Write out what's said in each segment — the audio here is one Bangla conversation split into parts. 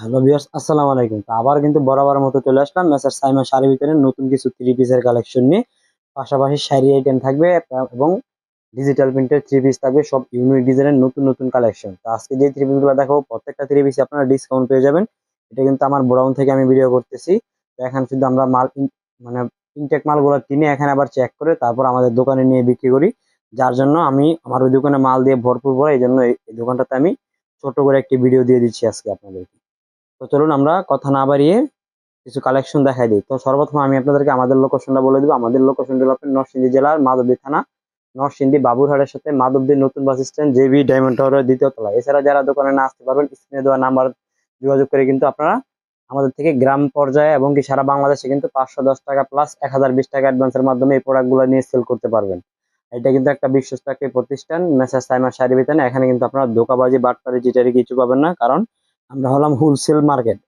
হ্যালো ভিউয়ার্স আসসালামু আলাইকুম। তো আবার কিন্তু বরাবর মতো চলে আসলাম মেসার সাইমা শাড়ি ভিতরে নতুন কিছু থ্রি পিসের কালেকশন নিয়ে। পাশাপাশি শাড়ি আইটেম থাকবে এবং ডিজিটাল প্রিন্টের থ্রি পিস থাকবে, সব ইউনিক ডিজাইনের নতুন নতুন কালেকশন তো আজকে যে থ্রি পিসগুলো দেখাবো, প্রত্যেকটা থ্রি পিসে আপনারা ডিসকাউন্ট পেয়ে যাবেন। এটা কিন্তু আমার ব্রাউন থেকে আমি ভিডিও করতেছি। তো এখানে শুধু আমরা মাল মানে ইনটেক মালগুলো কিনে এখানে আবার চেক করে তারপর আমাদের দোকানে নিয়ে বিক্রি করি। যার জন্য আমি আমার ওই দোকানে মাল দিয়ে ভরপুর ভরে এই জন্য এই দোকানটাতে আমি ছোট করে একটি ভিডিও দিয়ে দিচ্ছি আজকে আপনাদেরকে। তো চলুন আমরা কথা না বাড়িয়ে কিছু কালেকশন দেখাই দিই। তো সর্বপ্রথম আমি আপনাদেরকে আমাদের লোকেশনটা বলে দিব। আমাদের লোকেশনটা হলো আপনার নরসিংদী জেলার মাধবদী থানা। নরসিংদী বাবুরহাটের সাথে মাধবদী নতুন বাস স্ট্যান্ড জেবি ডায়মন্ড টাওয়ারের দ্বিতীয় তলা এছাড়া যারা দোকানে না আসতে পারবেন স্ক্রিনে দেওয়া নাম্বার যোগাযোগ করে কিন্তু আপনারা আমাদের থেকে গ্রাম পর্যায়ে এবং কি সারা বাংলাদেশে কিন্তু পাঁচশো দশ টাকা প্লাস এক হাজার বিশ টাকা অ্যাডভান্সের মাধ্যমে এই প্রোডাক্টগুলো নিয়ে সেল করতে পারবেন। এটা কিন্তু একটা বিশ্বস্ত একটি প্রতিষ্ঠান মেসার সাইমার শাড়ি বিতানে এখানে কিন্তু আপনারা ধোকাবাজি, বাটপারি চিটারি কিছু পাবেন না। কারণ আমরা হলাম হোলসেল মার্কেট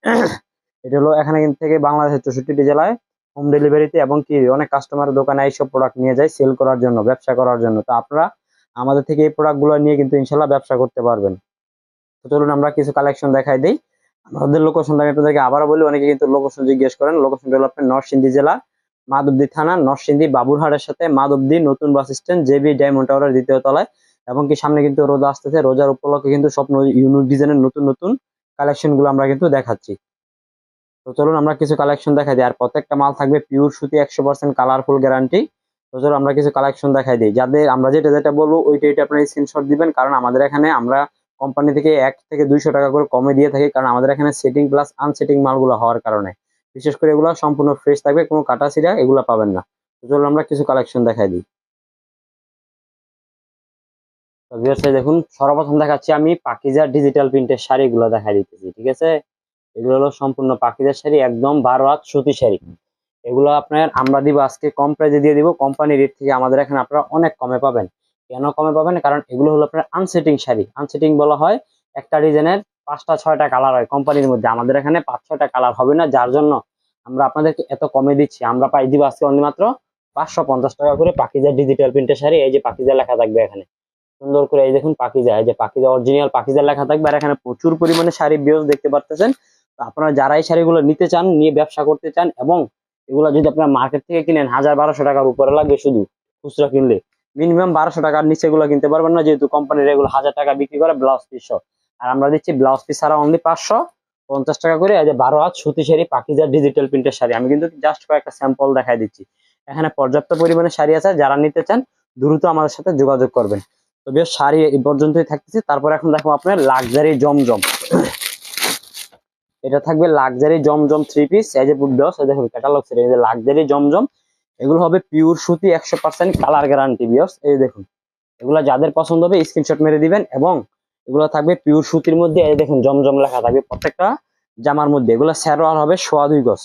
এটা হলো এখানে থেকে বাংলাদেশের চৌষট্টিটি জেলায় হোম ডেলিভারিতে এবং কি, অনেক কাস্টমার দোকানে এইসব প্রোডাক্ট নিয়ে যায় সেল করার জন্য, ব্যবসা করার জন্য। তো আপনারা আমাদের থেকে এই প্রোডাক্টগুলো নিয়ে কিন্তু ইনশাল্লাহ ব্যবসা করতে পারবেন। তো চলুন আমরা কিছু কালেকশন দেখাই দিই। আমাদের লোকেশনটা আমি আপনাদেরকে আবারও বলি, অনেকে কিন্তু লোকেশন জিজ্ঞেস করেন লোকেশন ডেভেলপমেন্ট নরসিংদী জেলা, মাধবদী থানা, নরসিংদী বাবুরহাটের সাথে মাধবদী নতুন বাস স্ট্যান্ড জেবি ডায়মন্ড টাওয়ারের দ্বিতীয় তলায়। এবং কি সামনে কিন্তু রোজা আসতেছে, রোজার উপলক্ষে কিন্তু স্বপ্ন ইউনিক ডিজাইনের নতুন নতুন কালেকশনগুলো আমরা কিন্তু দেখাচ্ছি। তো চলুন আমরা কিছু কালেকশন দেখাই দিই। আর প্রত্যেকটা মাল থাকবে পিওর সুতি একশো পার্সেন্ট কালারফুল গ্যারান্টি তো চলুন আমরা কিছু কালেকশন দেখাই দিই। যাদের আমরা যেটা যেটা বলব, ওইটা এটা আপনারা স্ক্রিনশট দিবেন। কারণ আমাদের এখানে আমরা কোম্পানি থেকে এক থেকে দুইশো টাকা করে কমে দিয়ে থাকি। কারণ আমাদের এখানে সেটিং প্লাস আনসেটিং মালগুলো হওয়ার কারণে। বিশেষ করে এগুলো সম্পূর্ণ ফ্রেশ থাকবে, কোনো কাটা সিরা এগুলো পাবেন না। তো চলুন আমরা কিছু কালেকশন দেখাই দিই। দেখুন, সর্বপ্রথম দেখাচ্ছি আমি পাকিজা ডিজিটাল প্রিন্টের শাড়িগুলো দেখাই দিতেছি, ঠিক আছে? এগুলো হলো সম্পূর্ণ পাকিজার শাড়ি, একদম বারো হাত সুতি শাড়ি। এগুলো আপনার আমরা দিব আজকে কম প্রাইজে দিয়ে দিব কোম্পানি রেট থেকে আমাদের এখানে আপনারা অনেক কমে পাবেন। কেন কমে পাবেন? কারণ এগুলো হলো আপনার আনসেটিং শাড়ি। আনসেটিং বলা হয়, একটা ডিজাইনের পাঁচটা, ছয়টা কালার হয় কোম্পানির মধ্যে। আমাদের এখানে পাঁচ, ছয়টা কালার হবে না, যার জন্য আমরা আপনাদেরকে এত কমে দিচ্ছি। আমরা পাই দিব আজকে অনলি মাত্র পাঁচশো পঞ্চাশ টাকা করে পাকিজা ডিজিটাল প্রিন্টের শাড়ি, এই যে পাকিজা লেখা থাকবে এখানে। সুন্দর করে এই দেখুন পাকিজা এই যে পাকিজা অরিজিনাল পাকিজা লেখা থাকবে, আর এখানে প্রচুর পরিমাণে শাড়ি বিয়োজ দেখতে পারতেছেন। তো আপনারা যারা এই শাড়িগুলো নিতে চান, নিয়ে ব্যবসা করতে চান, এবং এগুলো যদি আপনারা মার্কেট থেকে কিনেন, হাজার বারোশো টাকার উপরে লাগবে শুধু খুচরা কিনলে। মিনিমাম বারোশো টাকার নিচে এগুলো কিনতে পারবেন না, যেহেতু কোম্পানির এগুলো হাজার টাকা বিক্রি করে ব্লাউজ পিস আর আমরা দিচ্ছি ব্লাউজ পিস ছাড়া অনলি পাঁচশো পঞ্চাশ টাকা করে, এই যে বারো হাত সুতি শাড়ি পাকিজার ডিজিটাল প্রিন্টের শাড়ি। আমি কিন্তু জাস্ট কয়েকটা স্যাম্পল দেখাই দিচ্ছি। এখানে পর্যাপ্ত পরিমাণে শাড়ি আছে, যারা নিতে চান, দ্রুত আমাদের সাথে যোগাযোগ করবেন। তো বেশ শাড়ি এই পর্যন্তই থাকতেছে। তারপর এখন দেখো আপনার লাক্সারি জমজম। এটা থাকবে লাক্সারি জমজম থ্রি পিস এই যে বুকডস এই দেখুন ক্যাটালগ সেট এই যে লাক্সারি জমজম। এগুলো হবে পিওর সুতি, একশো পার্সেন্ট কালার গ্যারান্টি বিয়স এই দেখুন, এগুলো যাদের পছন্দ হবে স্ক্রিনশট মেরে দিবেন এবং এগুলো থাকবে পিওর সুতির মধ্যে। এই দেখুন, জমজম লেখা থাকবে প্রত্যেকটা জামার মধ্যে। এগুলো স্যারোয়ার হবে সোয়া দুই গজ।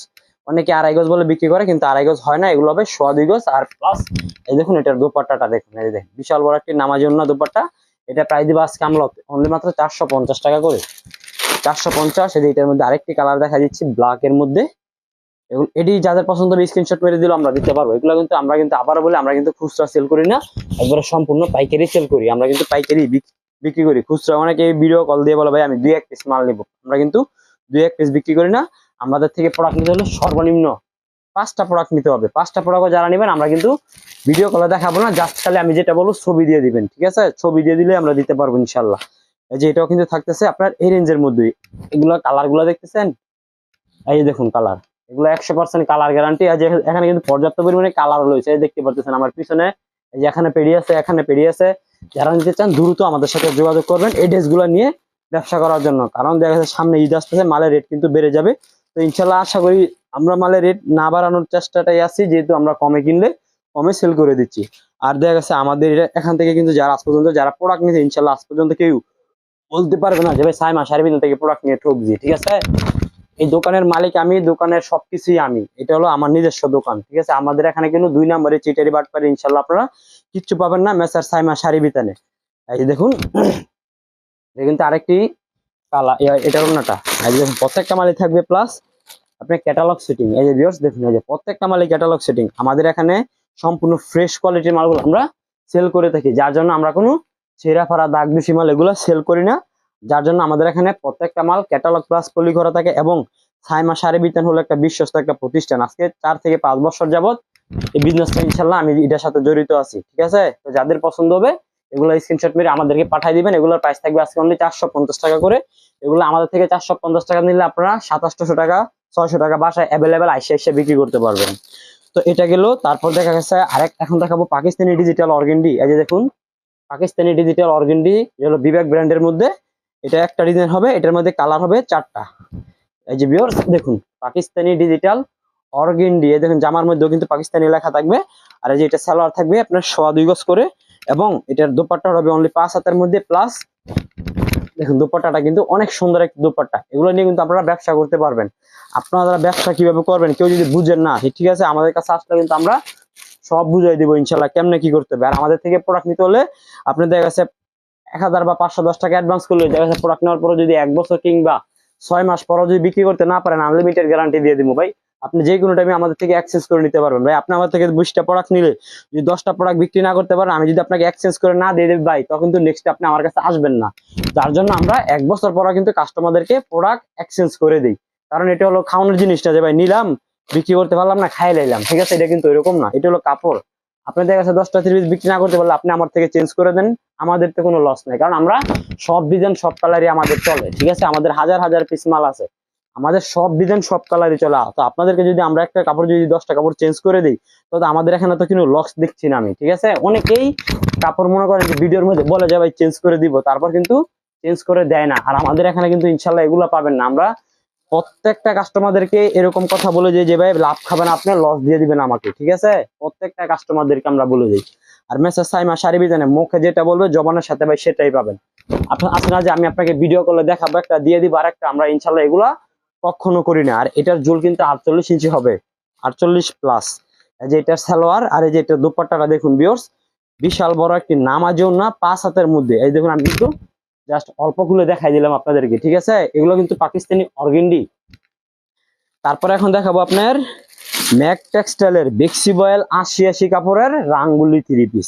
অনেকে আড়াই গজ বলে বিক্রি করে, কিন্তু আড়াই গজ হয় না, এগুলো হবে সোয়া দুই গজ আর প্লাস এই দেখুন, এটার দুপাট্টাটা দেখুন, এই দেখুন, বিশাল বড় একটি নামাজ অন্য দুপাট্টা। এটা প্রায় দিব আজকে আমরা অনলি মাত্র চারশো পঞ্চাশ টাকা করে। চারশো পঞ্চাশ, এই এটার মধ্যে আরেকটি কালার দেখা দিচ্ছি ব্ল্যাক এর মধ্যে। এগুলো এটি যাদের পছন্দ হবে স্ক্রিনশট মেরে দিলে আমরা দিতে পারব। এগুলো কিন্তু আমরা কিন্তু আবারও বলি, আমরা কিন্তু খুচরা সেল করি না, একবারে সম্পূর্ণ পাইকারি সেল করি। আমরা কিন্তু পাইকারি বিক্রি করি। খুচরা অনেকে ভিডিও কল দিয়ে বলে, ভাই, আমি দুই এক পিস মাল নিবো। আমরা কিন্তু দুই এক পিস বিক্রি করি না। আমাদের থেকে প্রোডাক্ট নিতে হলে সর্বনিম্ন পাঁচটা প্রোডাক্ট নিতে হবে। পাঁচটা প্রোডাক্ট যারা নেবেন, আমরা কিন্তু ভিডিও কলে দেখাবো না জাস্ট খালি আমি যেটা বলব ছবি দিয়ে দিবেন, ঠিক আছে? ছবি দিয়ে দিলে আমরা দিতে পারব ইনশাল্লাহ এই যে এটাও কিন্তু থাকতেছে আপনার এই রেঞ্জের মধ্যেই এগুলো কালারগুলো দেখতেছেন? এই দেখুন কালার এগুলো একশো পার্সেন্ট কালার গ্যারান্টি আর এখানে কিন্তু পর্যাপ্ত পরিমাণে কালার রয়েছে। দেখতে পারতেছেন আমার পিছনে, এই যে এখানে পেরিয়ে আছে, এখানে পেরিয়ে আছে। যারা নিতে চান দ্রুত আমাদের সাথে যোগাযোগ করবেন। এই ড্রেসগুলো নিয়ে ব্যবসা করার জন্য। কারণ দেখা যাচ্ছে সামনে ঈদ আসতেছে, মালের রেট কিন্তু বেড়ে যাবে। তো ইনশাল্লাহ আশা করি আমরা মালের রেট না বাড়ানোর চেষ্টাটাই আছি, যেহেতু আমরা কমে কিনলে কমে সেল করে দিচ্ছি। আর দেখা গেছে আমাদের এখান থেকে কিন্তু যারা আজ পর্যন্ত যারা প্রোডাক্ট নিয়েছে, ইনশাল্লাহ আজ পর্যন্ত কেউ বলতে পারবে না যে, ভাই, সাইমা সার্ভিল থেকে প্রোডাক্ট নিয়ে ঠকছি ঠিক আছে? এই দোকানের মালিক আমি, দোকানের সবকিছুই আমি। এটা হলো আমার নিজস্ব দোকান, ঠিক আছে? আমাদের এখানে কিন্তু দুই নম্বরে চিটারি বাট বাটপারে ইনশাল্লাহ আপনারা কিচ্ছু পাবেন না, মেসার সাইমা শাড়ি বিতানে এই দেখুন কিন্তু আরেকটি কালা এটা অন্যটা। প্রত্যেকটা মালিক থাকবে প্লাস আপনার ক্যাটালগ সেটিং এই যে ভিউয়ার্স দেখুন, এই যে প্রত্যেকটা মালিক ক্যাটালগ সেটিং আমাদের এখানে সম্পূর্ণ ফ্রেশ কোয়ালিটির মালগুলো আমরা সেল করে থাকি। যার জন্য আমরা কোনো ছেঁড়া ফাড়া, দাগ দূষি মাল এগুলো সেল করি না। যার জন্য আমাদের এখানে প্রত্যেকটা মাল ক্যাটালগ প্লাস পলি করা থাকে এবং সাইমা শাড়ি বিতান হলো একটা বিশ্বস্ত একটা প্রতিষ্ঠান। আজকে চার থেকে পাঁচ বছর যাবত এই বিজনেসটা ইনশাল্লাহ আমি এটার সাথে জড়িত আছি। ঠিক আছে? তো যাদের পছন্দ হবে এগুলো স্ক্রিনশট মেরে আমাদেরকে পাঠিয়ে দিবেন। এগুলোর প্রাইস থাকবে আজকে অনলি চারশো পঞ্চাশ টাকা করে। এগুলো আমাদের থেকে চারশো পঞ্চাশ টাকা নিলে আপনারা সাতাশশো টাকা, ছয়শো টাকা বাসায় অ্যাভেলেবেল আইসে এসে বিক্রি করতে পারবেন। তো এটা গেল। তারপর দেখা গেছে আরেক এখন দেখাবো পাকিস্তানি ডিজিটাল অর্গেন্ডি এই যে দেখুন, পাকিস্তানি ডিজিটাল অর্গেন্ডি হলো বিবেক ব্র্যান্ডের মধ্যে। এটা একটা ডিজাইন হবে, এটার মধ্যে কালার হবে চারটা। এই যে বিয়র্স দেখুন, পাকিস্তানি ডিজিটাল অর্গেন্ডি দেখুন, জামার মধ্যেও কিন্তু পাকিস্তানি লেখা থাকবে। আর এই যে এটা সালোয়ার থাকবে আপনার সোয়া দুই গজ করে। এবং এটার দোপাট্টা হবে অনলি পাঁচ হাতের মধ্যে প্লাস দেখুন, দোপাট্টাটা কিন্তু অনেক সুন্দর একটা দোপাট্টা। এগুলো নিয়ে কিন্তু আপনারা ব্যবসা করতে পারবেন। আপনারা ব্যবসা কীভাবে করবেন, কেউ যদি বুঝেন না, ঠিক আছে, আমাদের কাছে আসলে কিন্তু আমরা সব বুঝাই দিব ইনশাল্লাহ কেমনে কি করতে হবে। আর আমাদের থেকে প্রোডাক্ট নিতে হলে আপনি দেখা গেছে এক হাজার বা পাঁচশো দশ টাকা অ্যাডভান্স করলে দেখা গেছে প্রোডাক্ট নেওয়ার পরে যদি এক বছর কিংবা ছয় মাস পরও যদি বিক্রি করতে না পারেন আনলিমিটেড গ্যারান্টি দিয়ে দিব ভাই। আপনি যে কোনো টাইমে আমাদের থেকে এক্সচেঞ্জ করে নিতে পারবেন। ভাই, আপনি আমার থেকে বিশটা প্রোডাক্ট নিলে, যদি দশটা প্রোডাক্ট বিক্রি না করতে পারেন, আমি যদি আপনাকে এক্সচেঞ্জ করে না দিয়ে দেব ভাই, তখন কিন্তু নেক্সট আপনি আমার কাছে আসবেন না। যার জন্য আমরা এক বছর পর কিন্তু কাস্টমারদেরকে প্রোডাক্ট এক্সচেঞ্জ করে দিই। কারণ এটা হলো খাওয়ানোর জিনিসটা যে, ভাই, নিলাম, বিক্রি করতে পারলাম না খাই লাইলাম। ঠিক আছে? এটা কিন্তু এরকম না। এটা হলো কাপড়। আপনি দেখা গেছে দশটা থ্রি বিক্রি না করতে পারলে আপনি আমার থেকে চেঞ্জ করে দেন। আমাদের তো কোনো লস নেই। কারণ আমরা সব ডিজাইন সব কালারই আমাদের চলে। ঠিক আছে? আমাদের হাজার হাজার পিস মাল আছে। আমাদের সব ডিজাইন সব কালারই চলে তো আপনাদেরকে যদি আমরা একটা কাপড় যদি দশটা কাপড় চেঞ্জ করে দিই তো আমাদের এখানে তো কোনো লস দেখছি না আমি, ঠিক আছে? অনেকেই কাপড় মনে করেন যে ভিডিওর মধ্যে বলে যে ভাই চেঞ্জ করে দিব, তারপর কিন্তু চেঞ্জ করে দেয় না। আর আমাদের এখানে কিন্তু ইনশাল্লাহ এগুলো পাবেন না। আমরা প্রত্যেকটা কাস্টমারদেরকে এরকম কথা বলে যে ভাই লাভ খাবেন আপনি লস দিয়ে দিবেন আমাকে, ঠিক আছে? প্রত্যেকটা কাস্টমারদেরকে আমরা বলে দিই। আর মেসেজ সাইমা সারি বিজানে মুখে যেটা বলবে, জবানের সাথে ভাই সেটাই পাবেন। আপনার না যে আমি আপনাকে ভিডিও কলে দেখাবো, একটা দিয়ে দিব আর একটা আমরা ইনশাল্লাহ এগুলা কখনো করি না আর এটার জুল কিন্তু আটচল্লিশ ইঞ্চি হবে। আটচল্লিশ প্লাস এই যে এটার সালোয়ার আর এই যে এটার দুপাট্টাটা দেখুন বিয়র্স বিশাল বড় একটি নামাজেও না, পাঁচ হাতের মধ্যে। এই দেখুন, আমি কিন্তু জাস্ট অল্প খুলে দেখাই দিলাম আপনাদেরকে, ঠিক আছে? এগুলো কিন্তু পাকিস্তানি অর্গেন্ডি। তারপরে এখন দেখাবো আপনার ম্যাক টেক্সটাইলের বেক্সি বয়েল আশি আশি কাপড়ের রাঙ্গুলি থ্রি পিস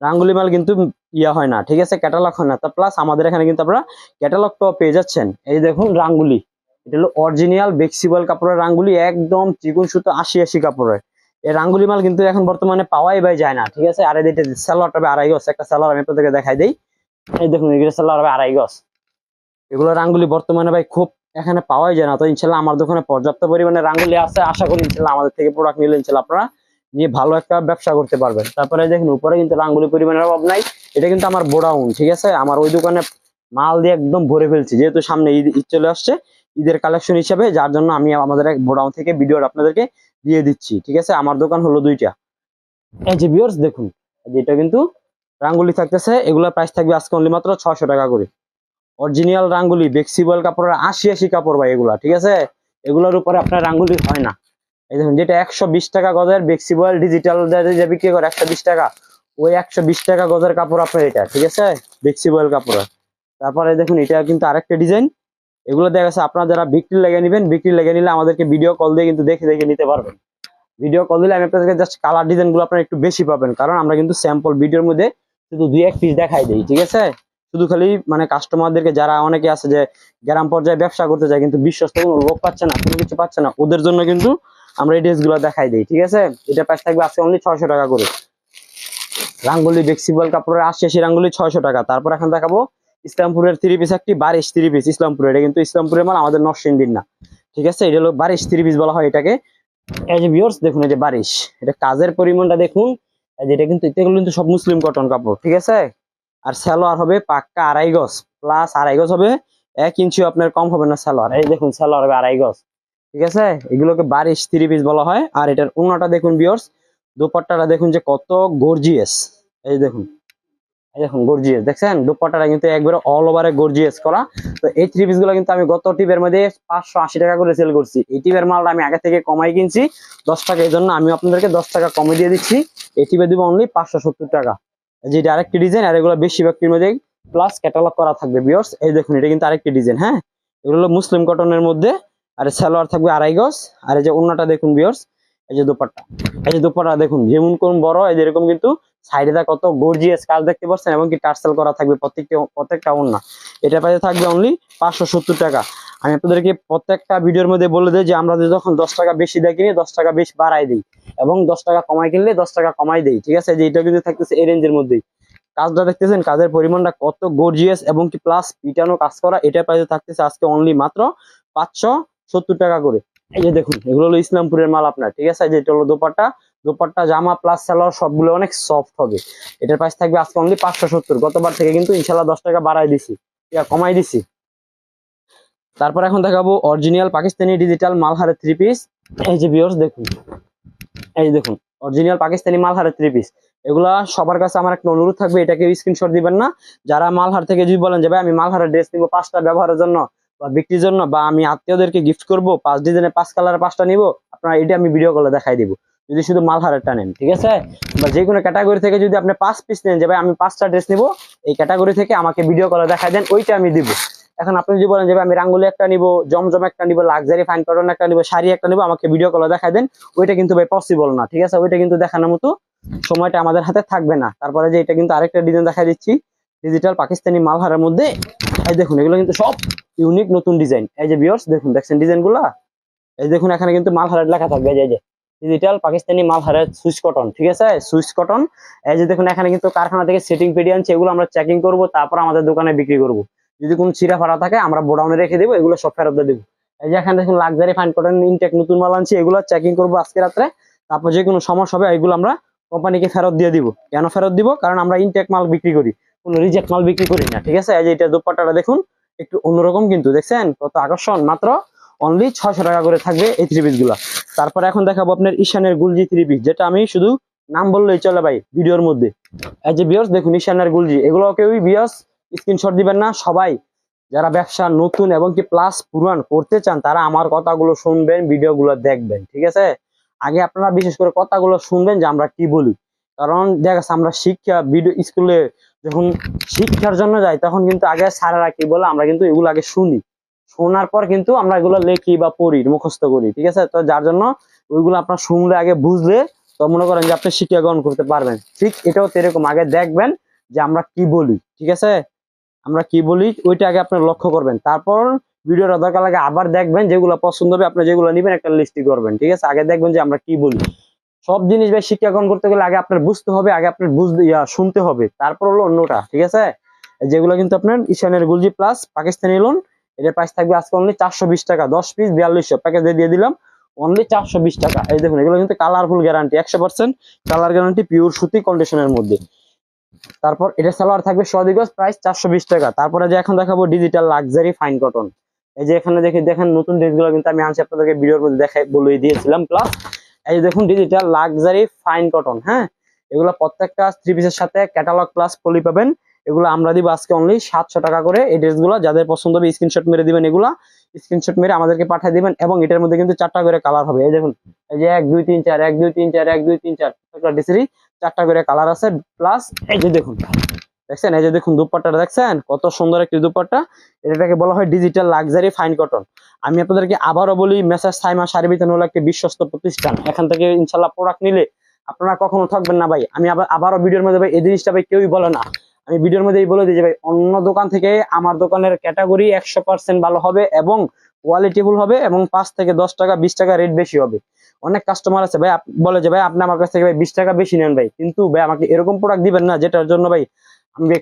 রাঙ্গুলি মাল কিন্তু ইয়া হয় না, ঠিক আছে? ক্যাটালগ হয় না। তা প্লাস আমাদের এখানে কিন্তু আপনারা ক্যাটালগটাও পেয়ে যাচ্ছেন। এই দেখুন রাঙ্গুলি। এটা হলো অরিজিনাল বেক্সিবল কাপড়ের রাঙ্গুলি, একদম চিকুন সুতো, আশি আশি কাপড়ের। এই রাঙ্গুলি মাল কিন্তু এখন বর্তমানে পাওয়াই বাই যায় না, ঠিক আছে? আর এটা স্যালোয়ারটা হবে আড়াই গজ, একটা স্যালোয়ার আমি আপনাদেরকে দেখাই দিই। এই দেখুন এগুলো স্যালোয়ার হবে আড়াই গজ। এগুলো রাঙ্গুলি বর্তমানে ভাই খুব এখানে পাওয়াই যায় না, তো ইনশাল্লাহ আমার দোকানে পর্যাপ্ত পরিমাণে রাঙ্গুলি আছে। আশা করি ইনশাল্লাহ আমাদের থেকে প্রোডাক্ট নিলে ইনশাল্লাহ আপনারা নিয়ে ভালো একটা ব্যবসা করতে পারবেন। তারপরে দেখুন, উপরে কিন্তু রাঙ্গুলি পরিমাণের অভাব নাই। এটা কিন্তু আমার বোডাউন, ঠিক আছে? আমার ওই দোকানে মাল দিয়ে একদম ভরে ফেলছি, যেহেতু সামনে ঈদ চলে আসছে। ঈদের কালেকশন হিসাবে, যার জন্য আমি আমাদের এক গোডাউন থেকে ভিডিও আপনাদেরকে দিয়ে দিচ্ছি। ঠিক আছে? আমার দোকান হলো দুইটা। এই যে ভিউয়ার্স দেখুন যেটা কিন্তু রাঙ্গুলি থাকতেছে। এগুলোর প্রাইস থাকবে আজকে অনলি মাত্র ছশো টাকা করে। অরিজিনাল রাঙ্গুলি বেক্সিবল কাপড়ের আশি আশি কাপড় ভাই এগুলা, ঠিক আছে? এগুলোর উপরে আপনার রাঙ্গুলি হয় না। এই দেখুন, যেটা একশো বিশ টাকা গজের বেক্সিবল ডিজিটাল যে বিক্রি করে, একশো বিশ টাকা, ওই একশো বিশ টাকা গজের কাপড় আপনার এটা, ঠিক আছে? বেক্সিবল কাপড় তারপরে দেখুন, এটা কিন্তু আরেকটা ডিজাইন এগুলো দেখা গেছে আপনারা যারা বিক্রি লেগে নেবেন, বিক্রি লেগে নিলে আমাদেরকে ভিডিও কল দিয়ে কিন্তু দেখে দেখে নিতে পারবেন। ভিডিও কল দিলে আমি আপনাদেরকে জাস্ট কালার ডিজাইনগুলো আপনারা একটু বেশি পাবেন, কারণ আমরা কিন্তু স্যাম্পল ভিডিওর মধ্যে শুধু দুই এক পিস দেখাই দিই, ঠিক আছে? শুধু খালি মানে কাস্টমারদেরকে যারা অনেকে আছে যে গ্রাম পর্যায়ে ব্যবসা করতে চায় কিন্তু বিশ্বস্ত কোনো লোক পাচ্ছে না, কোনো কিছু পাচ্ছে না, ওদের জন্য কিন্তু আমরা এই ড্রেসগুলো দেখাই দিই, ঠিক আছে? এটা প্রাইস থাকবে আজকে অনলি ছয়শো টাকা করে। রাঙ্গুলি বেক্সিবল কাপড়ের আশি আশি রাঙ্গুলি ছয়শো টাকা। তারপর এখন দেখাবো ইসলামপুরের থ্রি পিস একটি বারিশ থ্রি পিস ইসলামপুরের। এটা কিন্তু ইসলামপুরের মাল, আমাদের নরসিংদীর না। ঠিক আছে? এটা হলো বারিশ থ্রি পিস বলা হয় এটাকে। দেখুন এই যে বারিশ। এটা কাজের পরিমাণটা দেখুন। এটা কিন্তু এগুলো কিন্তু সব মুসলিম কটন কাপড়, ঠিক আছে? আর সালোয়ার হবে পাক্কা আড়াই গজ প্লাস আড়াই গজ হবে এক ইঞ্চি আপনার কম হবে না সালোয়ার। এই দেখুন, সালোয়ার হবে আড়াই গজ, ঠিক আছে? এগুলোকে বারিশ থ্রি পিস বলা হয়। আর এটার অন্যটা দেখুন ভিউয়ার্স দুপাট্টাটা দেখুন যে কত গর্জিয়াস এই দেখুন দেখুন গর্জিয়াস দেখছেন? দুপাট্টাটা কিন্তু একবারে অল ওভারে গর্জিয়াস করা। তো এই থ্রি পিসগুলো কিন্তু আমি গত টিপের মধ্যে পাঁচশো আশি টাকা করে সেল করছি। এই টিপের মালটা আমি আগে থেকে কমাই কিনছি। দশ টাকা, এই জন্য আমি আপনাদেরকে দশ টাকা কমে দিয়ে দিচ্ছি। এই টিপে দিব অনলি পাঁচশো সত্তর টাকা। যেটা আরেকটি ডিজাইন আর এগুলো বেশিরভাগটির মধ্যে প্লাস ক্যাটালগ করা থাকবে বিয়ার্স এই দেখুন, এটা কিন্তু আরেকটি ডিজাইন হ্যাঁ? এগুলো মুসলিম কটনের মধ্যে, আর সালোয়ার থাকবে আড়াই গজ। আর এই যে অন্যটা দেখুন বিয়ার্স এই যে দুপাট্টা। এই যে দুপাট্টা দেখুন, যেমন কোন বড়, এই যে এরকম কিন্তু সাইডে দা কত গর্জিয়াস কাজ দেখতে পাচ্ছেন এবং কি টার্সেল করা থাকবে প্রত্যেকটা প্রত্যেকটা ওন্না এটা পাইতে থাকবে অনলি পাঁচশো সত্তর টাকা। আমি আপনাদেরকে প্রত্যেকটা ভিডিওর মধ্যে বলে দিই যে, আমরা যখন দশ টাকা বেশি দিয়ে কিনি, দশ টাকা বেশি বাড়াই দিই। এবং দশ টাকা কমাই কিনলে দশ টাকা কমাই দেই, ঠিক আছে? যে এটা কিন্তু থাকতেছে এই রেঞ্জের মধ্যেই। কাজটা দেখতেছেন, কাজের পরিমাণটা কত গর্জিয়াস এবং কি প্লাস পিটানো কাজ করা, এটা পাইতে থাকতেছে আজকে অনলি মাত্র পাঁচশো সত্তর টাকা করে। এই যে দেখুন, এগুলো হলো ইসলামপুরের মাল আপনার, ঠিক আছে? যেটা হলো দোপাট্টা দোপাট্টা, জামা প্লাস সালোয়ার, সবগুলো অনেক সফট হবে। এটার প্রাইস থাকবে আজকে অনলি পাঁচশো সত্তর, গতবার থেকে কিন্তু ইনশাল্লাহ দশ টাকা বাড়াই দিছি কমাই দিছি। তারপর এখন দেখাবো অরিজিনাল পাকিস্তানি ডিজিটাল মালহারের থ্রি পিস এই যে ভিউয়ার্স দেখুন। এই যে দেখুন অরিজিনাল পাকিস্তানি মালহারের থ্রি পিস এগুলা সবার কাছে আমার একটা অনুরোধ থাকবে এটাকে স্ক্রিনশট দিবেন না। যারা মালহার থেকে যদি বলেন যে, ভাই, আমি মালহারের ড্রেস নিবো পাঁচটা ব্যবহারের জন্য বা বিক্রির জন্য বা আমি আত্মীয়দেরকে গিফট করব, পাঁচ ডিজাইনের পাঁচ কালারের পাঁচটা নিব, আপনারা এটা আমি ভিডিও কলে দেখাই দিব। যদি শুধু মালহারেরটা নেন, ঠিক আছে? বা যে কোনো ক্যাটাগরি থেকে যদি আপনি পাঁচ পিস নেন, যে ভাই আমি পাঁচটা ড্রেস নিব, এই ক্যাটাগরি থেকে আমাকে ভিডিও কলে দেখাই দেন, ওইটা আমি দিব। এখন আপনি যদি বলেন যে আমি রাঙ্গুলি একটা নিব, জমজম একটা নিব লাক্সারি ফাইন কটন একটা নিব, শাড়ি একটা নিব, আমাকে ভিডিও কলে দেখাই দেন, ওইটা কিন্তু ভাই পসিবল না, ঠিক আছে? ওইটা কিন্তু দেখানোর মতো সময়টা আমাদের হাতে থাকবে না। তারপরে যে এটা কিন্তু আরেকটা ডিজাইন দেখা দিচ্ছি ডিজিটাল পাকিস্তানি মালহারের মধ্যে দেখুন, এগুলো কিন্তু সব ইউনিক নতুন ডিজাইন। এই যে বিয়ার্স দেখুন দেখছেন ডিজাইনগুলা এই দেখুন এখানে কিন্তু মাল মালহারের লেখা থাকবে এই যে, ডিজিটাল পাকিস্তানি মাল মালহারের সুইচ কটন ঠিক আছে? সুইচ কটন এই যে দেখুন এখানে কিন্তু কারখানা থেকে সেটিং পেডি আনছে এগুলো আমরা চেকিং করব তারপর আমাদের দোকানে বিক্রি করব। যদি কোনো চিরা ফাড়া থাকে আমরা বোডাউনে রেখে দেবো এগুলো সব ফেরত দেবো। এই যে এখানে দেখুন লাক্সারি ফাইন কটন ইনটেক নতুন মাল আনছি এগুলো চেকিং করব আজকে রাত্রে। তারপর যে কোনো সমস্যা হবে এগুলো আমরা কোম্পানিকে ফেরত দিয়ে দিব। কেন ফেরত দিব? কারণ আমরা ইনটেক মাল বিক্রি করি কোনো রিজেক্ট মাল বিক্রি করি না ঠিক আছে? এই যে এটা দোপাট্টাটা দেখুন একটু অন্যরকম কিন্তু, দেখছেন? কত আকর্ষণ। মাত্র অনলি ছয়শো টাকা করে থাকবে এই থ্রি পিসগুলা। তারপরে এখন দেখাবো আপনার ঈশানের গুলজি থ্রি পিস যেটা আমি শুধু নাম বললেই চলে ভাই, ভিডিওর মধ্যে। এই যে বিয়স দেখুন ঈশানের গুলজি এগুলো কেউই বিয়স স্ক্রিনশট দিবেন না। সবাই যারা ব্যবসা নতুন এবং কি প্লাস পুরান করতে চান, তারা আমার কথাগুলো শুনবেন, ভিডিওগুলো দেখবেন, ঠিক আছে? আগে আপনারা বিশেষ করে কথাগুলো শুনবেন যে আমরা কি বলি। কারণ দেখা আমরা শিক্ষা ভিডিও স্কুলে যখন শিক্ষার জন্য যাই, তখন কিন্তু আগে সারারা কি বলে, আমরা কিন্তু এগুলো আগে শুনি। শোনার পর কিন্তু আমরা এগুলো লেখি বা পড়ি, মুখস্থ করি, ঠিক আছে? তো যার জন্য ওইগুলো আপনার শুনলে আগে বুঝলে তো মনে করেন যে আপনি শিক্ষা গ্রহণ করতে পারবেন। ঠিক এটাও তো এরকম। আগে দেখবেন যে আমরা কি বলি, ঠিক আছে? আমরা কি বলি, ওইটা আগে আপনি লক্ষ্য করবেন। তারপর ভিডিওটা দরকার লাগে আবার দেখবেন যেগুলো পছন্দ হবে, আপনি যেগুলো নেবেন একটা লিস্টি করবেন, ঠিক আছে? আগে দেখবেন যে আমরা কি বলি। সব জিনিস ভাই শিক্ষা গ্রহণ করতে গেলে আগে আপনার বুঝতে হবে, আগে আপনার বুঝতে শুনতে হবে। তারপর হলো অন্যটা, ঠিক আছে? যেগুলো কিন্তু আপনার ঈশানের গুলজি প্লাস পাকিস্তানি লোন এটার প্রাইস থাকবে আজকে অনলি চারশো বিশ টাকা, দশ পিস বিয়াল্লিশশো। প্যাকেজে দিয়ে দিলাম অনলি চারশো বিশ টাকা। এই দেখুন, এগুলো কিন্তু কালারফুল গ্যারান্টি একশো পার্সেন্ট কালার গ্যারান্টি পিওর সুতি কন্ডিশনের মধ্যে। তারপর এটা সালোয়ার থাকবে সদিগজ প্রাইস চারশো বিশ টাকা। তারপরে যে এখন দেখাবো ডিজিটাল লাক্সারি ফাইন কটন এই যে এখানে দেখে, দেখেন নতুন ড্রেসগুলো কিন্তু আমি আনছি, আপনাদেরকে ভিডিওর মধ্যে দেখাই, বলে দিয়েছিলাম প্লাস এই দেখুন ডিজিটাল লাক্সারি ফাইন কটন হ্যাঁ? এগুলো প্রত্যেকটা থ্রি পিসের সাথে ক্যাটালগ প্লাস পলি পাবেন। এগুলো আমরা দিব আজকে অনলি সাতশো টাকা করে। এই ড্রেসগুলো যাদের পছন্দ হবে স্ক্রিনশট মেরে দিবেন এগুলা। স্ক্রিনশট মেরে আমাদেরকে পাঠিয়ে দিবেন এবং এটার মধ্যে কিন্তু চারটা করে কালার হবে। এই দেখুন, এই যে এক, দুই, তিন, চার, এক, দুই, তিন, চার, এক, দুই, তিন, চার ড্রেসেরই চারটা করে কালার আছে। প্লাস এই যে দেখুন দেখছেন? এই যে দেখুন দুপাট্টাটা দেখছেন? কত সুন্দর একটি দুপাট্টা। এটাকে বলা হয় ডিজিটাল লাক্সারি ফাইন কটন আমি আপনাদেরকে আবারও বলি মেসাজ সাইমা শাড়ি বিতান হলো একটি বিশ্বস্ত প্রতিষ্ঠান। এখান থেকে ইনশাল্লাহ প্রোডাক্ট নিলে আপনারা কখনো ঠকবেন না ভাই। আমি আবার, আবারও ভিডিওর মধ্যে ভাই এই জিনিসটা ভাই কেউই বলে না। আমি ভিডিওর মধ্যেই বলে দিই যে ভাই, অন্য দোকান থেকে আমার দোকানের ক্যাটাগরি একশো পার্সেন্ট ভালো হবে এবং কোয়ালিটিফুল হবে এবং পাঁচ থেকে দশ টাকা, বিশ টাকা রেট বেশি হবে। অনেক কাস্টমার আছে ভাই বলে যে ভাই, আপনি আমার কাছ থেকে ভাই বিশ টাকা বেশি নেন ভাই। কিন্তু ভাই আমাকে এরকম প্রোডাক্ট দিবেন না, যেটার জন্য ভাই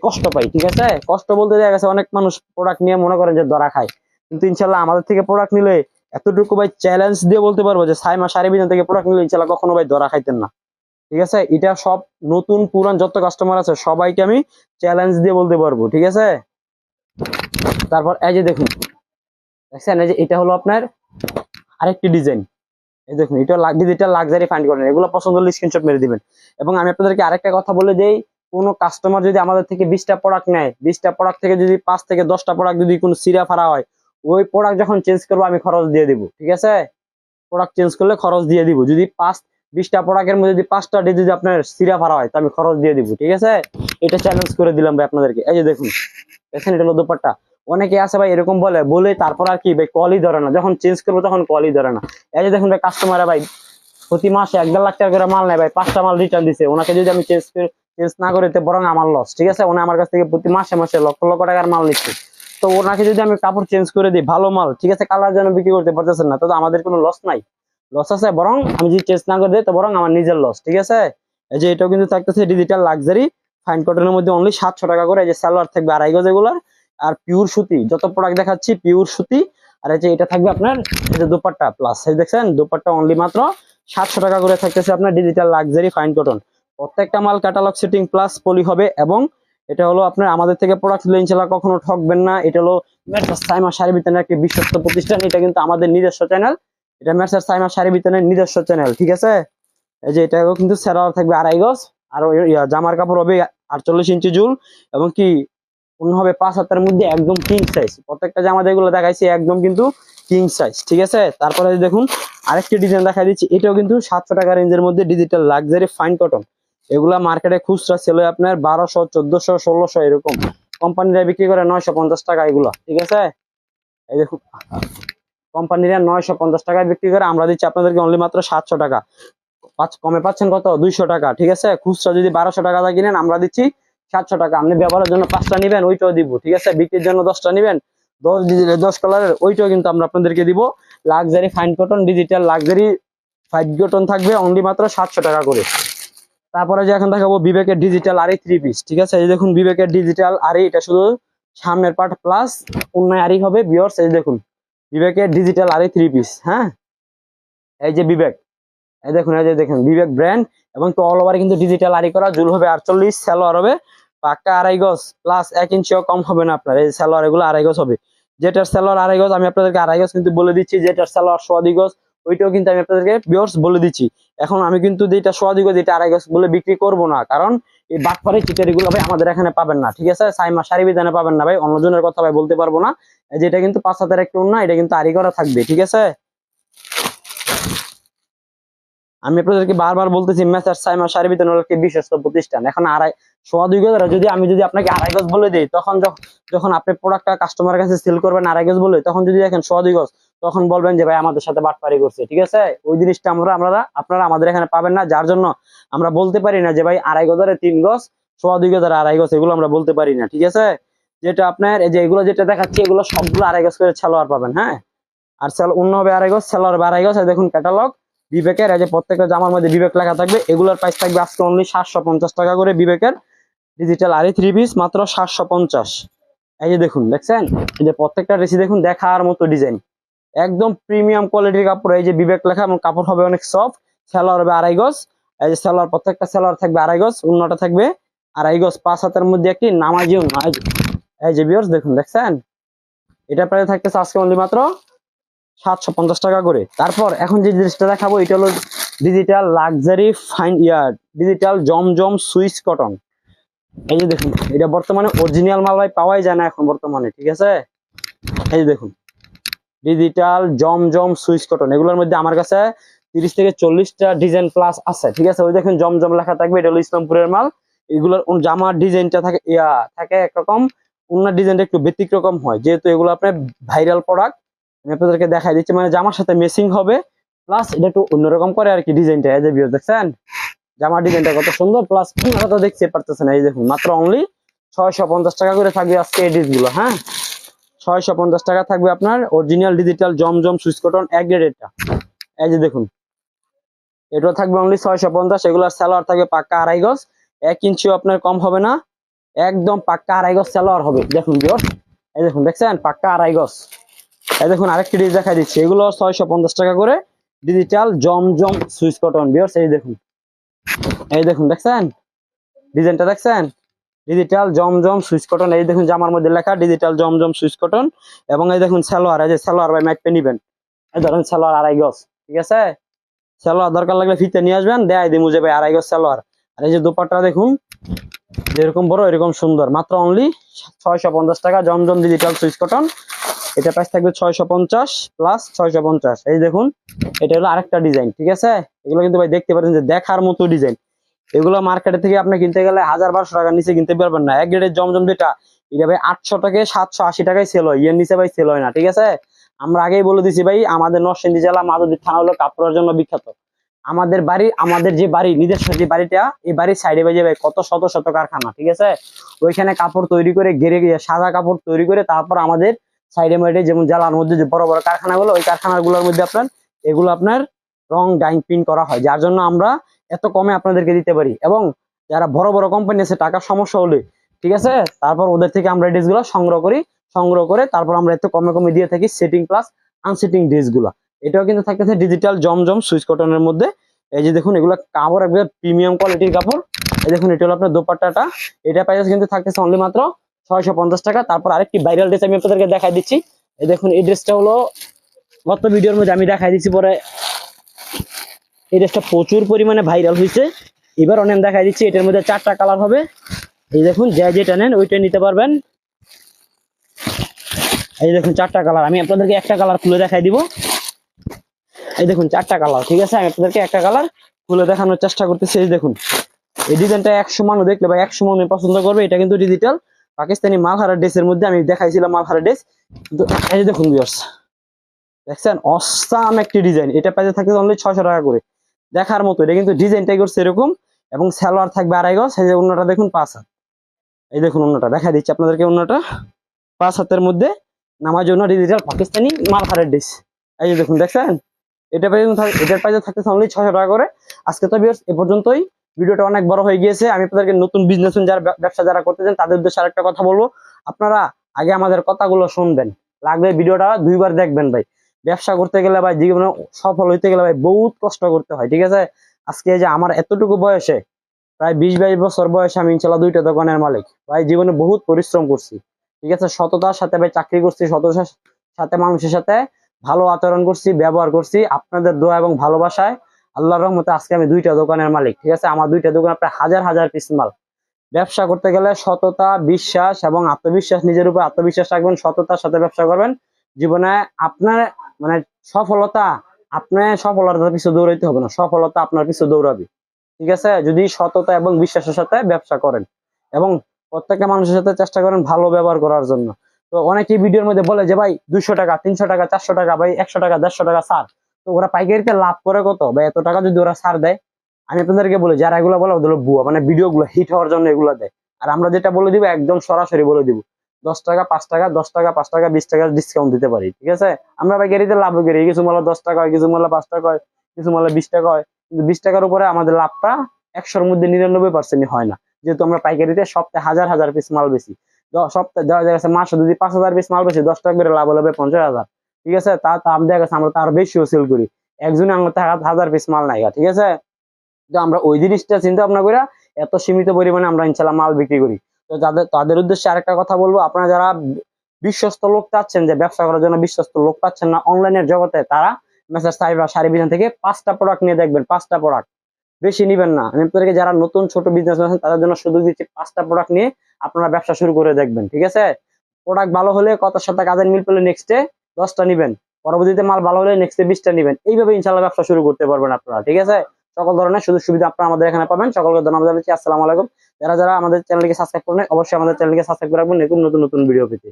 কষ্ট পাই, ঠিক আছে? কষ্ট বলতে দেখা গেছে অনেক মানুষ প্রোডাক্ট নিয়ে মনে করেন যে ধরা খায়। কিন্তু ইনশাল্লাহ আমাদের থেকে প্রোডাক্ট নিলে এতটুকু ভাই চ্যালেঞ্জ দিয়ে বলতে পারব যে সাইমা সারি বিধান থেকে প্রোডাক্ট নিলে ইনশাল্লাহ কখনো ভাই ধরা খাইতেন না। ঠিক আছে? এটা সব নতুন, পুরান যত কাস্টমার আছে, সবাইকে আমি চ্যালেঞ্জ দিয়ে বলতে পারব, ঠিক আছে? তারপর এই যে দেখুন, দেখছেন? এই যে এটা হলো আপনার আরেকটি ডিজাইন এই দেখুন, এটা লাগবে ডিজিটাল লাক্সারি ফাইন্ড করেন, এগুলো পছন্দ হলে স্ক্রিনশট মেরে দিবেন। এবং আমি আপনাদেরকে আরেকটা কথা বলে দেই কোনো কাস্টমার যদি আমাদের থেকে বিশটা প্রোডাক্ট নেয়, বিশটা প্রোডাক্ট থেকে যদি পাঁচ থেকে দশটা প্রোডাক্ট যদি কোনো সিরা ফাড়া হয়, ওই প্রোডাক্ট যখন চেঞ্জ করব আমি খরচ দিয়ে দিব, ঠিক আছে? প্রোডাক্ট চেঞ্জ করলে খরচ দিয়ে দিব। যদি পাঁচ, বিশটা প্রোডাক্টের মধ্যে যদি পাঁচটা ডে যদি আপনার সিরা ফাড়া হয়, তো আমি খরচ দিয়ে দিব, ঠিক আছে? এটা চ্যালেঞ্জ করে দিলাম ভাই আপনাদেরকে। এই যে দেখুন, দেখেন এটা হলো অনেকে আছে ভাই এরকম বলে বলে তারপর আর কি ভাই কলই ধরে না। যখন চেঞ্জ করব তখন কলই ধরে না। এই যে দেখুন ভাই কাস্টমার ভাই, প্রতি মাসে এক দেড় লাখ টাকা করে মাল নেয় ভাই, পাঁচটা মাল রিটার্ন দিছে। ওনাকে যদি আমি চেঞ্জ করে চেঞ্জ না করে বরং আমার লস ঠিক আছে? উনি আমার কাছ থেকে প্রতি মাসে মাসে লক্ষ লক্ষ টাকার মাল নিচ্ছে। তো ওনাকে যদি আমি কাপড় চেঞ্জ করে দিই, ভালো মাল, ঠিক আছে? কালার যেন বিক্রি করতে পারতেছেন না, তো আমাদের কোনো লস নাই। লস আছে বরং আমি যদি চেঞ্জ না করে দিই, তো বরং আমার নিজের লস ঠিক আছে? এই যে এটাও কিন্তু থাকতেছে ডিজিটাল লাক্সারি ফাইন কটনের মধ্যে অনলি সাতশো টাকা করে, এই যে সালোয়ার থাকবে আড়াই গজ এগুলার, আর পিওর সুতি, যত প্রোডাক্ট দেখাচ্ছি পিওর সুতি, আর এই যে এটা থাকবে আপনার, এই যে দুপাট্টা প্লাস এই দেখছেন? দুপাট্টা অনলি মাত্র সাতশো টাকা করে থাকতেছে আপনার ডিজিটাল লাক্সারি ফাইন কটন প্রত্যেকটা মাল ক্যাটালগ সেটিং প্লাস পলি হবে এবং এটা হলো আপনার আমাদের থেকে প্রোডাক্টগুলো ইনশাল্লাহ কখনো ঠকবেন না। এটা হলো মেসার সাইমা শাড়ি বিতানের একটি বিশ্বস্ত প্রতিষ্ঠান। এটা কিন্তু আমাদের নিজস্ব চ্যানেল এটা মেসার সাইমা শাড়ি বিতানের নিজস্ব চ্যানেল ঠিক আছে? এই যে এটাও কিন্তু সেরার থাকবে আড়াই গজ। আর জামার কাপড় হবে আটচল্লিশ ইঞ্চি জুল এবং কি অন্য হবে পাঁচ হাতের মধ্যে একদম কিং সাইজ প্রত্যেকটা জামা যেগুলো দেখাইছি একদম কিন্তু কিং সাইজ ঠিক আছে? তারপরে দেখুন আরেকটি ডিজাইন দেখা দিচ্ছি। এটাও কিন্তু সাতশো টাকা রেঞ্জের মধ্যে ডিজিটাল লাক্সারি ফাইন কটন এগুলা মার্কেটে খুচরা হয় আপনার বারোশো, চোদ্দশো, ষোলোশো এরকম। কোম্পানিরা বিক্রি করে নয়শো পঞ্চাশ টাকা এগুলা, ঠিক আছে? এই দেখুন, কোম্পানিরা নয়শো পঞ্চাশ টাকায় বিক্রি করে, আমরা দিচ্ছি আপনাদেরকে অনলি মাত্র সাতশো টাকা। পাঁচ- কমে পাচ্ছেন কত? দুইশো টাকা, ঠিক আছে? খুচরা যদি বারোশো টাকা কিনেন, আমরা দিচ্ছি সাতশো টাকা। আপনি ব্যবহারের জন্য পাঁচটা নিবেন, ওইটাও দিব, ঠিক আছে? বিক্রির জন্য দশটা নিবেন, দশ ডিজিটাল দশ কালারের, ওইটাও কিন্তু আমরা আপনাদেরকে দিব। Luxury fine cotton, digital luxury five cotton থাকবে অনলি মাত্র সাতশো টাকা করে। তারপরে যে এখন দেখাবো বিবেকের ডিজিটাল আরি থ্রি পিস ঠিক আছে? এই দেখুন বিবেকের ডিজিটাল আরি এটা শুধু সামনের পার্ট প্লাস অন্যায় আরি হবে বিয়র্স এই দেখুন, বিবেকের ডিজিটাল আরি থ্রি পিস হ্যাঁ? এই যে বিবেক, এই দেখুন, এই যে দেখুন, বিবেক ব্র্যান্ড এবং তো অল ওভার কিন্তু ডিজিটাল আরি করা, জুল হবে আটচল্লিশ, সালোয়ার হবে পাক্কা আড়াই গজ প্লাস এক ইঞ্চিও কম হবে না আপনার, এই সালোয়ার এগুলো আড়াই গজ হবে। যেটার সালোয়ার আড়াই গজ, আমি আপনাদেরকে আড়াই গজ কিন্তু বলে দিচ্ছি, যেটার সালোয়ার সোয়াদি গজ ওইটাও কিন্তু আমি আপনাদেরকে বিয়র্স বলে দিচ্ছি। এখন আমি কিন্তু যেটা গজ এটা আড়াই গজ বলে বিক্রি করব না, কারণ এই বাটপাড়ি চিটারিগুলো ভাই আমাদের এখানে পাবেন না, ঠিক আছে? সাইমা সারি বিধানে পাবেন না ভাই, অন্যজনের কথা ভাই বলতে পারব না। যেটা কিন্তু পাঁচ হাতের একটা না এটা কিন্তু আড়ি করা থাকবে, ঠিক আছে? আমি আপনাদেরকে বারবার বলতেছি, মেসার সাইমা সারি বিধান হলো একটি বিশ্বস্ত প্রতিষ্ঠান। এখন আড়াই সোয়া যদি আমি যদি আপনাকে আড়াই গজ বলে দিই, তখন যখন আপনি প্রোডাক্টটা কাস্টমারের কাছে সেল করবেন আড়াই গজ বলে, তখন যদি দেখেন সোয়া তখন বলবেন যে, ভাই, আমাদের সাথে বাটপারি করছে। ঠিক আছে? ওই জিনিসটা আমরা আমরা আপনারা আমাদের এখানে পাবেন না। যার জন্য আমরা বলতে পারি না যে, ভাই, আড়াই গজারে তিন গজ, সোয়া দুই গজারে আড়াই গজ, এগুলো আমরা বলতে পারি না। ঠিক আছে? যেটা আপনার, এই যে এগুলো যেটা দেখাচ্ছি, এগুলো সবগুলো আড়াই গজ করে সালোয়ার পাবেন হ্যাঁ? আর সেল অন্য হবে আড়াই গজ সালোয়ার আড়াই গজ। দেখুন ক্যাটালগ বিবেকের, এই যে প্রত্যেকটা জামার মধ্যে বিবেক লেখা থাকবে। এগুলোর প্রাইস থাকবে আজকে অনলি সাতশো পঞ্চাশ টাকা করে বিবেকের। ডিজিটাল আরি থ্রি পিস মাত্র সাতশো পঞ্চাশ। এই যে দেখুন, দেখছেন? এই যে প্রত্যেকটা রেসি দেখুন, দেখার মতো ডিজাইন একদম প্রিমিয়াম কোয়ালিটির কাপড়, এই যে বিবেক লেখা এবং কাপড় হবে অনেক সফট সেলোয়ার হবে আড়াই গজ। এই যে সেলোয়ার, প্রত্যেকটা সেলোয়ার থাকবে আড়াই গজ অন্যটা থাকবে আড়াই গজ, পাঁচ হাতের মধ্যে একটি নামাজিও নয় এই যে বিয়ার্স দেখুন, দেখছেন? এটা প্রায় থাকতেছে আজকে অনলি মাত্র সাতশো পঞ্চাশ টাকা করে। তারপর এখন যে জিনিসটা দেখাবো, এটা হলো digital luxury fine year digital Zamzam Swiss cotton. এই যে দেখুন, এটা বর্তমানে অরিজিনাল মাল ভাই পাওয়াই যায় না এখন বর্তমানে, ঠিক আছে? এই যে দেখুন ডিজিটাল জমজম সুইচ কটন এগুলোর মধ্যে আমার কাছে তিরিশ থেকে চল্লিশটা ডিজাইন প্লাস আছে, ঠিক আছে? ওই দেখুন জমজম লেখা থাকবে, এটা হলো ইসলামপুরের মাল। এগুলোর জামার ডিজাইনটা থাকে, ইয়া, থাকে একরকম। অন্য ডিজাইনটা একটু ব্যতিক্রকম হয়, যেহেতু এগুলো আপনার ভাইরাল প্রোডাক্ট আমি আপনাদেরকে দেখাই দিচ্ছি মানে জামার সাথে মেসিং হবে প্লাস এটা একটু অন্যরকম করে আর কি ডিজাইনটা এই যে ভিউয়ার্স দেখছেন? জামার ডিজাইনটা কত সুন্দর প্লাস আপনারা তো দেখতে পারতেছেন, এই দেখুন, মাত্র অনলি ছয়শো পঞ্চাশ টাকা করে থাকবে আজকে এই ডিসগুলো হ্যাঁ? ছয়শো পঞ্চাশ টাকা থাকবে আপনার original digital Zamzam Swiss cotton এক গ্রেডেরটা এই যে দেখুন, এটাও থাকবে অনলি ছয়শো পঞ্চাশ, এগুলোর স্যালোয়ার থাকবে পাক্কা আড়াই গজ। এক ইঞ্চিও আপনার কম হবে না, একদম পাক্কা আড়াই গজ স্যালোয়ার হবে। দেখুন বিয়র এই দেখুন, দেখছেন? পাক্কা আড়াই গজ। এই দেখুন, আরেকটি ডিজ দেখা দিচ্ছি, এগুলো ছয়শো পঞ্চাশ টাকা করে ডিজিটাল জমজম সুইচ কটন বিয়র্স এই দেখুন এই দেখুন, দেখছেন? ডিজাইনটা দেখছেন? ডিজিটাল জমজম সুইচ কটন এই দেখুন জামার মধ্যে লেখা ডিজিটাল জমজম সুইচ কটন এবং এই দেখুন সালোয়ার, এই যে সালোয়ার ভাই ম্যাটপে নিবেন। এই ধরেন সালোয়ার আড়াই গজ, ঠিক আছে? সালোয়ার দরকার লাগলে ফিতে নিয়ে আসবেন দেয় দিমু যে ভাই আড়াই গজ সালোয়ার। আর এই যে দুপাট্টা দেখুন, যেরকম বড়, এরকম সুন্দর। মাত্র অনলি ছয়শো পঞ্চাশ টাকা জমজম ডিজিটাল সুইচ কটন এটা প্রাইস থাকবে ছয়শো পঞ্চাশ প্লাস ছয়শো পঞ্চাশ। এই দেখুন, এটা হলো আরেকটা ডিজাইন ঠিক আছে? এগুলো কিন্তু ভাই দেখতে পাচ্ছেন যে দেখার মতো ডিজাইন এগুলো মার্কেটে থেকে আপনি কিনতে গেলে হাজার বারোশো টাকার নিচে কিনতে পারবেন না। এক গ্রেডের জমজম যেটা এটা ভাই, আটশো টাকা সাতশো আশি টাকায় সেল হয়। এর নিচে ভাই সেল হয় না, ঠিক আছে? আমরা আগেই বলে দিছি ভাই, আমাদের নরসিংদী জেলা মাধবদী থানা হলো কাপড়ের জন্য বিখ্যাত। আমাদের বাড়ি, আমাদের যে বাড়ি, নিজস্ব যে বাড়িটা, এই বাড়ির সাইডে বাজে ভাই কত শত শত কারখানা, ঠিক আছে? ওইখানে কাপড় তৈরি করে গেরে গিয়ে সাদা কাপড় তৈরি করে তারপর আমাদের সাইডে মাইডে যেমন জ্বালার মধ্যে যে বড় বড় কারখানাগুলো, ওই কারখানাগুলোর মধ্যে আপনার, এগুলো আপনার রং ডাইং প্রিন্ট করা হয়। যার জন্য আমরা এত কমে আপনাদেরকে দিতে পারি। এবং যারা বড় বড় কোম্পানি আছে, টাকার সমস্যা হলে, ঠিক আছে? তারপর ওদের থেকে আমরা ড্রেসগুলো সংগ্রহ করি, সংগ্রহ করে তারপর আমরা এত কমে কমে দিয়ে থাকি সেটিং প্লাস আনসেটিং ড্রেসগুলো এটাও কিন্তু থাকতেছে ডিজিটাল জমজম সুইচ কটনের মধ্যে। এই যে দেখুন, এগুলো কাপড় একবার প্রিমিয়াম কোয়ালিটির কাপড়। এই দেখুন, এটা হলো আপনার দোপাট্টাটা। এটা প্রাইস কিন্তু থাকতেছে অনলি মাত্র ছয়শো পঞ্চাশ টাকা। তারপর আরেকটি ভাইরাল ড্রেস আমি আপনাদেরকে দেখাই দিচ্ছি। এই দেখুন, এই ড্রেসটা হলো গত ভিডিওর মধ্যে আমি দেখাই দিচ্ছি পরে। এই ড্রেসটা প্রচুর পরিমাণে ভাইরাল হয়েছে। এবার অনেক দেখাই দিচ্ছি, এটার মধ্যে চারটা কালার হবে। এই দেখুন, যা যেটা নেন ওইটা নিতে পারবেন। এই দেখুন, চারটা কালার আমি আপনাদেরকে একটা কালার খুলে দেখাই দিব। এই দেখুন, চারটা কালার ঠিক আছে? আমি আপনাদেরকে একটা কালার খুলে দেখানোর চেষ্টা করতেছি। এই দেখুন, এই ডিজাইনটা একশো মানুষ দেখলে বা একশো মানুষ পছন্দ করবে। এটা কিন্তু ডিজিটাল পাকিস্তানি মালহারা ড্রেসের মধ্যে আমি দেখাইছিলাম মালহারা ড্রেস। কিন্তু এই দেখুন ভিউয়ার্স দেখছেন? অসাম একটি ডিজাইন এটা পাইতে থাকে অনলি ছয়শো টাকা করে। দেখার মতো। এটা কিন্তু ডিজাইনটাই করছে এরকম এবং সালোয়ার থাকবে আড়াই গজ। এই যে অন্যটা দেখুন, পাঁচ হাত। এই দেখুন অন্যটা দেখা দিচ্ছি আপনাদেরকে অন্যটা। পাঁচ হাতের মধ্যে নামার জন্য ডিজিটাল পাকিস্তানি মালহারের ড্রেস এই যে দেখুন, দেখছেন? এটা থাক- এটার পাইতে থাকতেছে অনলি ছশো টাকা করে। আজকে তো viewers, এ পর্যন্তই। ভিডিওটা অনেক বড় হয়ে গিয়েছে। আমি আপনাদেরকে নতুন বিজনেস যারা ব্যবসা যারা করতে চান, তাদের উদ্দেশ্যে আরেকটা কথা বলব। আপনারা আগে আমাদের কথাগুলো শুনবেন। লাগবে ভিডিওটা দুইবার দেখবেন ভাই। ব্যবসা করতে গেলে ভাই জীবনে সফল হইতে গেলে ভাই বহুত কষ্ট করতে হয়, ঠিক আছে? আজকে যে আমার এতটুকু বয়সে, প্রায় বিশ বাইশ বছর বয়সে আমি ইনশাল্লাহ দুইটা দোকানের মালিক। ভাই জীবনে বহুত পরিশ্রম করছি, ঠিক আছে? সততার সাথে ভাই চাকরি করছি, সততার সাথে মানুষের সাথে ভালো আচরণ করছি, ব্যবহার করছি, আপনাদের দোয়া এবং ভালোবাসায় আল্লাহর রহমতে আজকে আমি দুইটা দোকানের মালিক, ঠিক আছে? আমার দুইটা দোকান প্রায় হাজার হাজার পিস মাল। ব্যবসা করতে গেলে সততা, বিশ্বাস এবং আত্মবিশ্বাস, নিজের উপর আত্মবিশ্বাস রাখবেন, সততার সাথে ব্যবসা করবেন। জীবনে আপনার মানে সফলতা আপনার সফলতার পিছু দৌড়াইতে হবে না। সফলতা আপনার পিছু দৌড়াবে। ঠিক আছে? যদি সততা এবং বিশ্বাসের সাথে ব্যবসা করেন এবং প্রত্যেকটা মানুষের সাথে চেষ্টা করেন ভালো ব্যবহার করার জন্য। তো অনেকেই ভিডিওর মধ্যে বলে যে, ভাই, দুইশো টাকা, তিনশো টাকা, চারশো টাকা, ভাই, একশো টাকা, দেড়শো টাকা সার তো ওরা পাইকারিতে লাভ করে কত? বা এত টাকা যদি ওরা সার দেয়, আমি আপনাদেরকে বলি, যারা এগুলো বলে, ওদের বুয়া মানে ভিডিও গুলো হিট হওয়ার জন্য এগুলো দেয়। আর আমরা যেটা বলে দিব, একদম সরাসরি বলে দিব। দশ টাকা, পাঁচ টাকা, দশ টাকা, পাঁচ টাকা, বিশ টাকা ডিসকাউন্ট দিতে পারি, ঠিক আছে? আমরা পাইকারিতে লাভ করি, কিছু মালা দশ টাকা হয়, কিছু মালা পাঁচ টাকা হয়, কিছু মালা বিশ টাকা হয়, কিন্তু বিশ টাকার উপরে আমাদের লাভটা একশোর মধ্যে নিরানব্বই পার্সেন্টই হয় না। যেহেতু আমরা পাইকারিতে সপ্তাহে হাজার হাজার পিস মাল বেশি সপ্তাহে দেওয়া যায় মাসে যদি পাঁচ হাজার পিস মাল বেশি দশ টাকা করে লাভ হবে পঞ্চাশ হাজার, ঠিক আছে? তা দেখা গেছে আমরা তার বেশিও সেল করি। একজনে আমার হাজার পিস মাল নাই ঠিক আছে? তো আমরা ওই জিনিসটা চিন্তা ভাবনা করে এত সীমিত পরিমাণে আমরা ইনশাল্লাহ মাল বিক্রি করি। তো যাদের, তাদের উদ্দেশ্যে আরেকটা কথা বলব, আপনারা যারা বিশ্বস্ত লোক চাচ্ছেন যে ব্যবসা করার জন্য বিশ্বস্ত লোক পাচ্ছেন না অনলাইনের জগতে, তারা মেসেজ সাইবার সারি বিধান থেকে পাঁচটা প্রোডাক্ট নিয়ে দেখবেন, পাঁচটা প্রোডাক্ট বেশি নিবেন না। আমি আপনাদেরকে যারা নতুন ছোট বিজনেস আছেন, তাদের জন্য সুযোগ দিচ্ছি পাঁচটা প্রোডাক্ট নিয়ে আপনারা ব্যবসা শুরু করে দেখবেন, ঠিক আছে? প্রোডাক্ট ভালো হলে কথার সাথে কাজের মিল পেলে নেক্সটে দশটা নিবেন। পরবর্তীতে মাল ভালো হলে নেক্সটে বিশটা নিবেন। এইভাবে ইনশাল্লাহ ব্যবসা শুরু করতে পারবেন আপনারা, ঠিক আছে? সকল ধরনের সুযোগ সুবিধা আপনারা আমাদের এখানে পাবেন। সকলকে ধন্যবাদ জানাচ্ছি। আসসালামু আলাইকুম। যারা যারা আমাদের চ্যানেলকে সাবস্ক্রাইব করেন অবশ্যই আমাদের চ্যানেলকে সাবস্ক্রাইব করে রাখবেন। নতুন নতুন ভিডিও পেতে।